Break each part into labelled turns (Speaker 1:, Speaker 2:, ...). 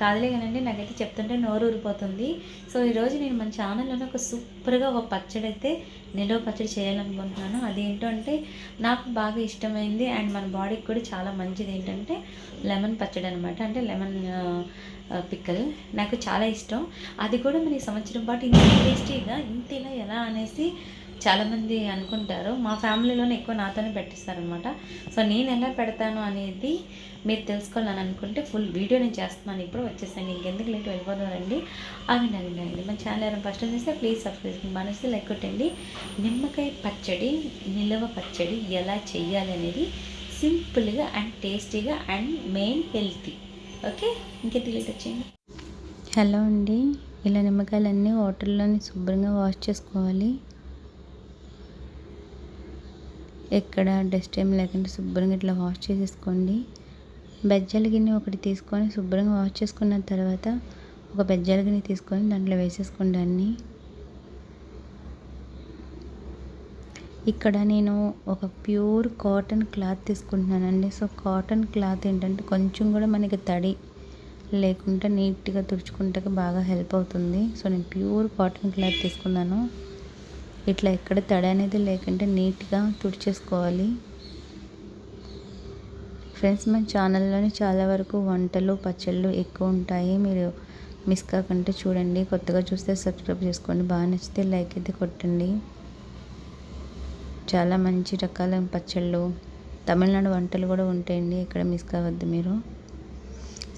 Speaker 1: కాదులే కానండి నాకైతే చెప్తుంటే నోరు ఊరిపోతుంది సో ఈరోజు నేను మన ఛానల్లోనే ఒక సూపర్గా ఒక పచ్చడి అయితే నిలువ పచ్చడి చేయాలనుకుంటున్నాను. అదేంటో అంటే నాకు బాగా ఇష్టమైంది అండ్ మన బాడీకి కూడా చాలా మంచిది ఏంటంటే లెమన్ పచ్చడి అనమాట అంటే లెమన్ పిక్కల్. నాకు చాలా ఇష్టం. అది కూడా మరి ఈ సంవత్సరం పాటు ఇంత టేస్టీగా ఇంతేనా ఎలా అనేసి చాలామంది అనుకుంటారు మా ఫ్యామిలీలోనే ఎక్కువ నాతోనే పెట్టిస్తారనమాట. సో నేను ఎలా పెడతాను అనేది మీరు తెలుసుకోవాలని అనుకుంటే ఫుల్ వీడియో నేను చేస్తున్నాను. ఇప్పుడు వచ్చేసాను ఇంకెందుకు లేట్ వెళ్ళిపోతారండి ఆగండి ఆగండి ఆగండి. మన ఛానల్ ఎవరైనా ఫస్ట్ చేస్తే ప్లీజ్ సబ్స్క్రైబ్ మనసు లైక్ కొట్టండి. నిమ్మకాయ పచ్చడి నిల్వ పచ్చడి ఎలా చేయాలి అనేది సింపుల్గా అండ్ టేస్టీగా అండ్ మెయిన్ హెల్తీ ఓకే ఇంకెందుకు లేట్ వచ్చేయండి. హలో అండి. ఇలా నిమ్మకాయలన్నీ వాటర్లోని శుభ్రంగా వాష్ చేసుకోవాలి. ఎక్కడ డస్ట్ ఏం లేకుండా శుభ్రంగా ఇట్లా వాష్ చేసేసుకోండి. బెజ్జల గిన్నె ఒకటి తీసుకొని శుభ్రంగా వాష్ చేసుకున్న తర్వాత ఒక బెజ్జల గిన్నె తీసుకొని దాంట్లో వేసేసుకోండి అన్నీ. ఇక్కడ నేను ఒక ప్యూర్ కాటన్ క్లాత్ తీసుకుంటున్నానండి. సో కాటన్ క్లాత్ ఏంటంటే కొంచెం కూడా మనకి తడి లేకుండా నీట్గా తుడుచుకుంటే బాగా హెల్ప్ అవుతుంది. సో నేను ప్యూర్ కాటన్ క్లాత్ తీసుకున్నాను. ఇట్లా ఎక్కడ తడి అనేది లేకుంటే నీట్గా తుడిచేసుకోవాలి. ఫ్రెండ్స్ మన ఛానల్లోనే చాలా వరకు వంటలు పచ్చళ్ళు ఎక్కువ ఉంటాయి. మీరు మిస్ కాకుంటే చూడండి. కొత్తగా చూస్తే సబ్స్క్రైబ్ చేసుకోండి. బాగా నచ్చితే లైక్ అయితే కొట్టండి. చాలా మంచి రకాల పచ్చళ్ళు తమిళనాడు వంటలు కూడా ఉంటాయండి. ఇక్కడ మిస్ కావద్దు మీరు.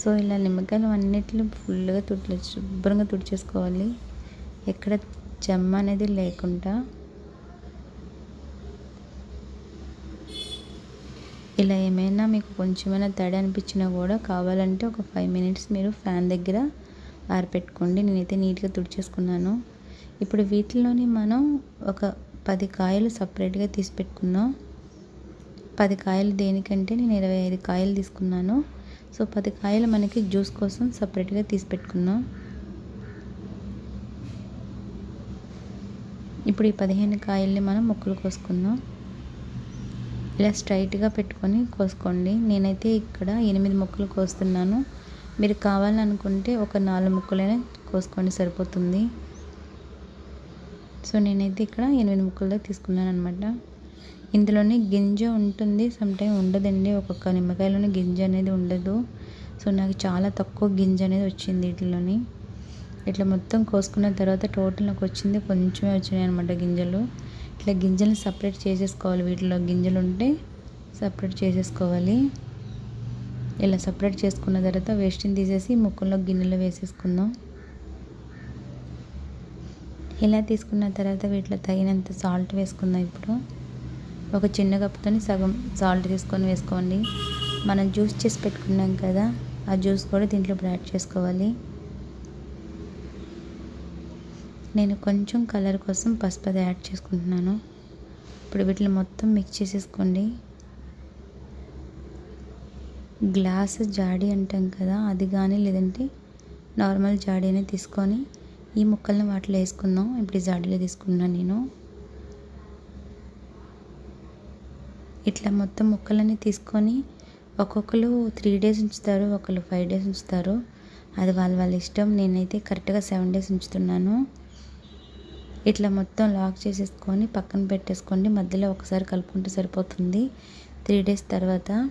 Speaker 1: సో ఇలా నిమ్మకాయలు అన్నిటిని ఫుల్గా తుడి శుభ్రంగా తుడిచేసుకోవాలి. ఎక్కడ జమ్ అనేది లేకుండా ఇలా ఏమైనా మీకు కొంచెమైనా తడి అనిపించినా కూడా కావాలంటే ఒక ఫైవ్ మినిట్స్ మీరు ఫ్యాన్ దగ్గర ఆరిపెట్టుకోండి. నేనైతే నీట్గా తుడిచేసుకున్నాను. ఇప్పుడు వీటిలోని మనం ఒక పది కాయలు సపరేట్గా తీసి పెట్టుకున్నాం. పది కాయలు దేనికంటే నేను ఇరవై ఐదు కాయలు తీసుకున్నాను. సో పది కాయలు మనకి జ్యూస్ కోసం సపరేట్గా తీసి పెట్టుకున్నాం. ఇప్పుడు ఈ పదిహేను కాయల్ని మనం ముక్కలు కోసుకుందాం. ఇలా స్ట్రైట్గా పెట్టుకొని కోసుకోండి. నేనైతే ఇక్కడ ఎనిమిది ముక్కలు కోస్తున్నాను. మీరు కావాలనుకుంటే ఒక నాలుగు ముక్కలైనా కోసుకోండి సరిపోతుంది. సో నేనైతే ఇక్కడ ఎనిమిది ముక్కలు తీసుకున్నాను అనమాట ఇందులోనే గింజ ఉంటుంది. సమ్టైమ్ ఉండదండి. ఒక్కొక్క నిమ్మకాయలోనే గింజ అనేది ఉండదు. సో నాకు చాలా తక్కువ గింజ అనేది వచ్చింది వీటిలోని. ఇట్లా మొత్తం కోసుకున్న తర్వాత టోటల్ నాకు వచ్చింది కొంచెమే వచ్చినాయి అనమాట గింజలు. ఇట్లా గింజలు సపరేట్ చేసేసుకోవాలి వీటిలో. గింజలు ఉంటే సపరేట్ చేసేసుకోవాలి. ఇలా సపరేట్ చేసుకున్న తర్వాత వేస్ట్ని తీసేసి ముక్కల్లో గిన్నెలో వేసేసుకుందాం. ఇలా తీసుకున్న తర్వాత వీటిలో తగినంత సాల్ట్ వేసుకుందాం ఇప్పుడు. ఒక చిన్న కప్పుతో సగం సాల్ట్ తీసుకొని వేసుకోండి. మనం జ్యూస్ చేసి పెట్టుకున్నాం కదా ఆ జ్యూస్ కూడా దీంట్లో ఇప్పుడు యాడ్ చేసుకోవాలి. నేను కొంచెం కలర్ కోసం పసుపు అది యాడ్ చేసుకుంటున్నాను. ఇప్పుడు వీటిని మొత్తం మిక్స్ చేసేసుకోండి. గ్లాస్ జాడీ అంటాం కదా అది కానీ లేదంటే నార్మల్ జాడీని తీసుకొని ఈ ముక్కల్ని వాటిలో వేసుకుందాం. ఇప్పుడు ఈ జాడీలో తీసుకున్నాను నేను. ఇట్లా మొత్తం ముక్కలన్నీ తీసుకొని ఒక్కొక్కరు త్రీ డేస్ ఉంచుతారు ఒకళ్ళు ఫైవ్ డేస్ ఉంచుతారు. అది వాళ్ళ వాళ్ళ ఇష్టం. నేనైతే కరెక్ట్గా సెవెన్ డేస్ ఉంచుతున్నాను. ఇట్లా మొత్తం లాక్ చేసేసుకొని పక్కన పెట్టేసుకోండి. మధ్యలో ఒకసారి కలుపుకుంటే సరిపోతుంది. త్రీ డేస్ తర్వాత.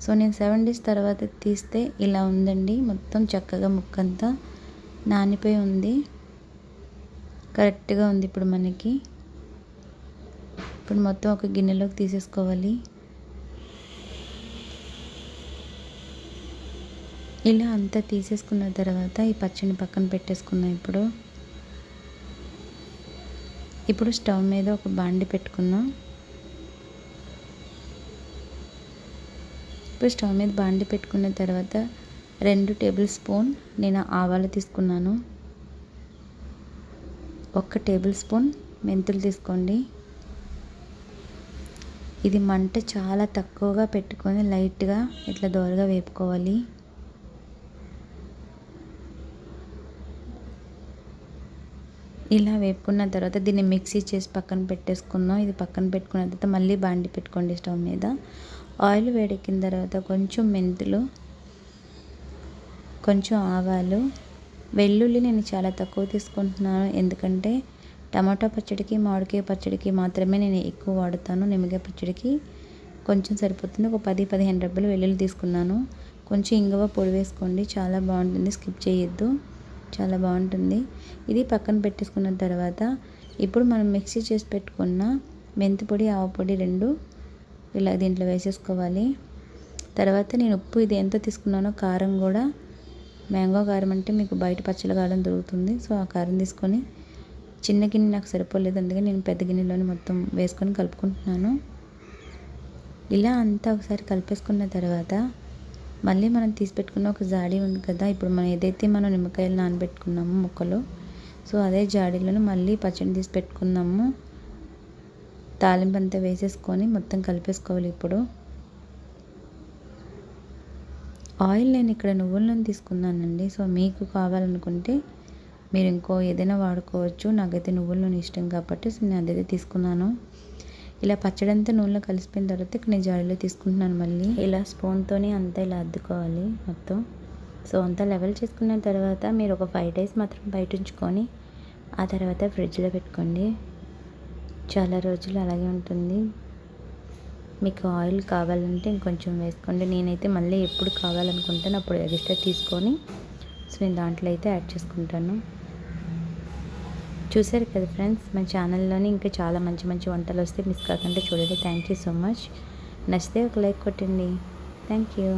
Speaker 1: సో నేను సెవెన్ డేస్ తర్వాత తీస్తే ఇలా ఉందండి. మొత్తం చక్కగా ముక్కంతా నానిపోయి ఉంది. కరెక్ట్గా ఉంది ఇప్పుడు మనకి. ఇప్పుడు మొత్తం ఒక గిన్నెలోకి తీసేసుకోవాలి. ఇలా అంతా తీసేసుకున్న తర్వాత ఈ పచ్చడిని పక్కన పెట్టేసుకున్నాను ఇప్పుడు. ఇప్పుడు స్టవ్ మీద ఒక బాండి పెట్టుకుందాం. ఇప్పుడు స్టవ్ మీద బాండి పెట్టుకున్న తర్వాత రెండు టేబుల్ స్పూన్ నేను ఆవాలు తీసుకున్నాను. ఒక్క టేబుల్ స్పూన్ మెంతులు తీసుకోండి. ఇది మంట చాలా తక్కువగా పెట్టుకొని లైట్గా ఇట్లా దోరగా వేపుకోవాలి. ఇలా వేపుకున్న తర్వాత దీన్ని మిక్సీ చేసి పక్కన పెట్టేసుకుందాం. ఇది పక్కన పెట్టుకున్న తర్వాత మళ్ళీ బాండి పెట్టుకోండి స్టవ్ మీద. ఆయిల్ వేడెక్కిన తర్వాత కొంచెం మెంతులు కొంచెం ఆవాలు. వెల్లుల్లి నేను చాలా తక్కువ తీసుకుంటున్నాను. ఎందుకంటే టమాటా పచ్చడికి మామిడికాయ పచ్చడికి మాత్రమే నేను ఎక్కువ వాడుతాను. నిమ్మకాయ పచ్చడికి కొంచెం సరిపోతుంది. ఒక పది పదిహేను డబ్బులు వెల్లుల్లి తీసుకున్నాను. కొంచెం ఇంగువ పొడి వేసుకోండి. చాలా బాగుంటుంది. స్కిప్ చేయొద్దు. చాలా బాగుంటుంది. ఇది పక్కన పెట్టేసుకున్న తర్వాత ఇప్పుడు మనం మిక్సీ చేసి పెట్టుకున్న మెంతి పొడి ఆవ పొడి రెండు ఇలా దీంట్లో వేసేసుకోవాలి. తర్వాత నేను ఉప్పు ఇది ఎంత తీసుకున్నానో కారం కూడా మ్యాంగో కారం అంటే మీకు బయట పచ్చల కారం దొరుకుతుంది. సో ఆ కారం తీసుకొని చిన్న గిన్నె నాకు సరిపోలేదు అందుకే నేను పెద్ద గిన్నెలోనే మొత్తం వేసుకొని కలుపుకుంటున్నాను. ఇలా అంతా ఒకసారి కలిపేసుకున్న తర్వాత మళ్ళీ మనం తీసి పెట్టుకున్న ఒక జాడీ ఉంది కదా ఇప్పుడు మనం ఏదైతే మనం నిమ్మకాయలు నానబెట్టుకున్నామో ముక్కలు సో అదే జాడీలను మళ్ళీ పచ్చడి తీసి పెట్టుకున్నాము తాలింపు అంతా వేసేసుకొని మొత్తం కలిపేసుకోవాలి ఇప్పుడు. ఆయిల్ నేను ఇక్కడ నువ్వుల నూనె తీసుకున్నానండి సో మీకు కావాలనుకుంటే మీరు ఇంకో ఏదైనా వాడుకోవచ్చు. నాకైతే నువ్వుల నూనె ఇష్టం కాబట్టి సో నేను అదైతే తీసుకున్నాను. ఇలా పచ్చడి అంతా నూనెలో కలిసిపోయిన తర్వాత ఇక్కడ నేను జాడీలో తీసుకుంటున్నాను మళ్ళీ. ఇలా స్పూన్తోనే అంతా ఇలా అద్దుకోవాలి మొత్తం. సో అంతా లెవెల్ చేసుకున్న తర్వాత మీరు ఒక ఫైవ్ డేస్ మాత్రం బయట ఉంచుకొని ఆ తర్వాత ఫ్రిడ్జ్లో పెట్టుకోండి. చాలా రోజులు అలాగే ఉంటుంది. మీకు ఆయిల్ కావాలంటే ఇంకొంచెం వేసుకోండి. నేనైతే మళ్ళీ ఎప్పుడు కావాలనుకుంటాను అప్పుడు ఎక్స్ట్రా తీసుకొని సో నేను దాంట్లో అయితే యాడ్ చేసుకుంటాను. చూసారు కదా ఫ్రెండ్స్ మన ఛానల్లోని ఇంకా చాలా మంచి మంచి వంటలు వస్తే మిస్ కాకుండా చూడండి. థ్యాంక్ యూ సో మచ్ నచ్చితే ఒక లైక్ కొట్టండి. Thank you